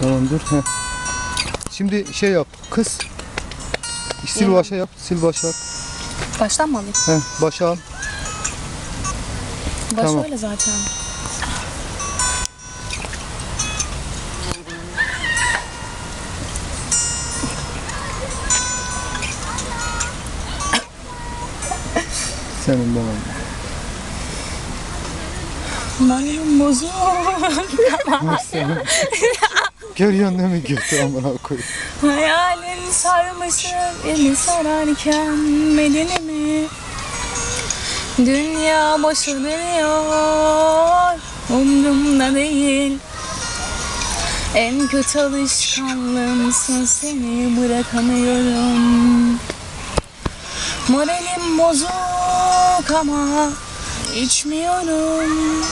Tamam dur. Heh. Şimdi şey yap. Kız. Sil başa yap. Sil başa. Baştan mı alayım? Heh, başa al. Baş Tamam. öyle zaten. Senin baban. Benim bozuk. Senin. Görüyorsun değil mi götü amına koy. Hayalin sarmışım eli sararken bedenimi Dünya boşu dönüyor umrumda değil En kötü alışkanlığımsın seni bırakamıyorum Moralim bozuk ama içmiyorum.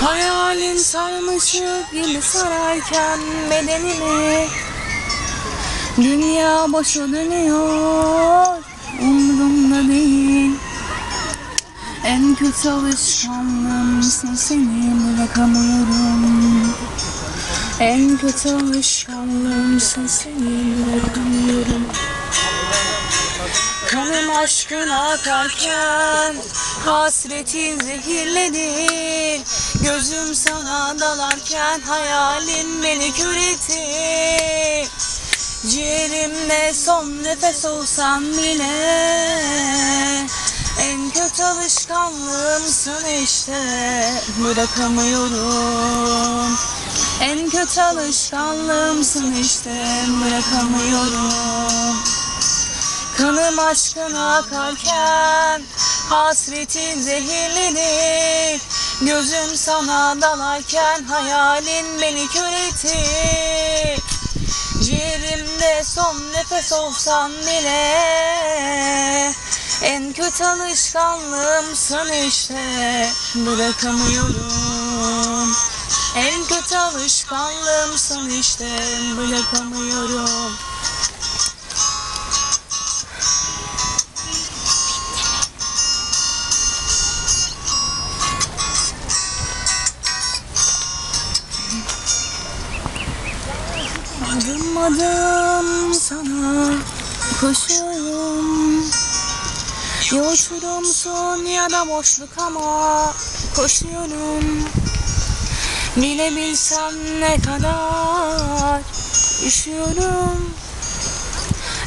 Hayalin sarmışık gibi sararken bedenimi Dünya boşa dönüyor Umrumda değil. En kötü alışkanlığımsın seni bırakamıyorum. En kötü alışkanlığımsın seni bırakamıyorum Kanım aşkına akarken Hasretin zehirledi Gözüm sana dalarken Hayalin beni kör etti Ciğerimde son nefes olsam bile En kötü alışkanlığımsın işte. Bırakamıyorum. En kötü alışkanlığımsın işte Bırakamıyorum Kanım aşkına akarken Hasretin zehirledi Gözüm sana dalarken Hayalin beni kör etti Ciğerimde son nefes olsam bile En kötü alışkanlığımsın işte. Bırakamıyorum. En kötü alışkanlığımsın işte. Bırakamıyorum Adım adım sana koşuyorum. Ya ya da boşluk ama koşuyorum. Bilebilsem ne kadar üşüyorum.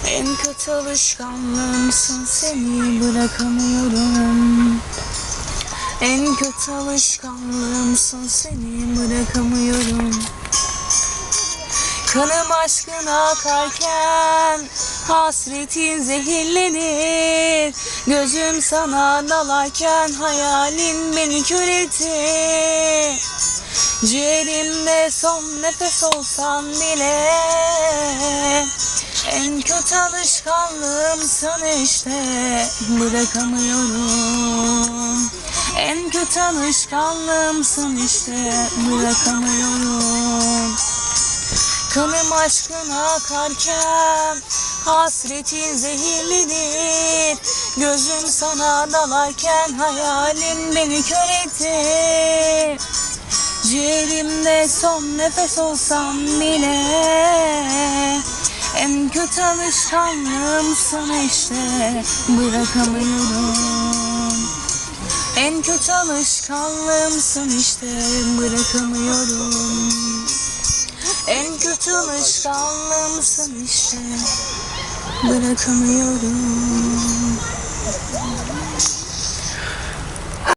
En kötü alışkanlığımsın seni bırakamıyorum. En kötü alışkanlığımsın seni bırakamıyorum Kanım aşkına akarken Hasretin zehirlenir. Gözüm sana dalarken Hayalin beni kör etti Ciğerimde son nefes olsam bile En kötü alışkanlığımsın işte. Bırakamıyorum. En kötü alışkanlığımsın işte. Bırakamıyorum Kanım aşkına akarken Hasretin zehirlidir. Gözüm sana dalarken Hayalin beni kör etti. Ciğerimde son nefes olsam bile En kötü alışkanlığımsın işte. Bırakamıyorum. En kötü alışkanlığımsın işte. Bırakamıyorum en kötü alışkanlığımsın işte. Bırakamıyorum.